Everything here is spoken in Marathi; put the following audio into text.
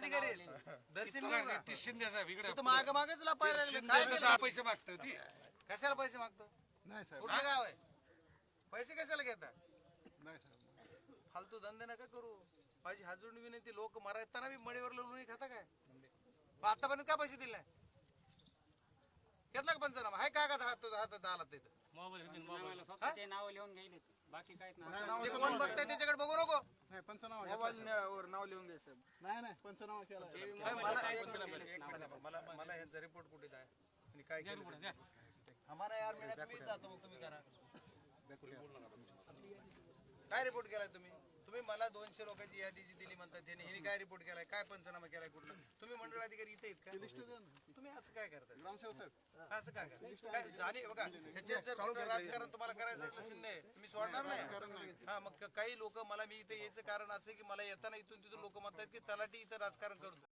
अधिकारी आहेत. दर्शन घेऊ का? ती शिंदे साहेब इकडे तू माग मागच लपायला लागले. शिंदे काय केलं पैसे मागतो ती. कशाला पैसे मागतो? नाही साहेब. कुठलं गाव आहे? पैसे कशाला घेता नाही साहेब. फालतू धंदे नका करू. माझी हाजून विनंती लोक मरायताना बी मडीवर लोणी खाता काय? मग आतापर्यंत का पैसे दिले नाही? घेतला का पंचनामा? हाय कागद हात हातात आला तिथं? आम्हाला फक्त ते नाव लिहून घ्यायले बाकी काहीच नाही. ते कोण बघताय त्याच्याकडे बघू नको नाही पंचनामा घेतला साहेब. नाव लिहून घ्या साहेब. नाही नाही पंचनामा केला मला ह्यांचा रिपोर्ट कुठे आहे आणि काय? आम्हाला यार मिळत मी जातो मग तुम्ही करा. काय रिपोर्ट केलाय तुम्ही? तुम्ही मला दोनशे लोकांची यादी जी दिली म्हणतात त्यांनी हिने काय रिपोर्ट केलाय? काय पंचनामा केलाय कुठला? तुम्ही मंडळ अधिकारी इथे का. तुम्ही असं काय साहेब. असं काय करताय? काय जाणे बघा ह्याच्यात जर राजकारण तुम्हाला करायचं असेल शिंदे. सोडणार नाही हा मग काही लोक मला मी इथे यायचं कारण असं की मला येताना इथून तिथून लोक म्हणतात की तलाठी इथं राजकारण करतो.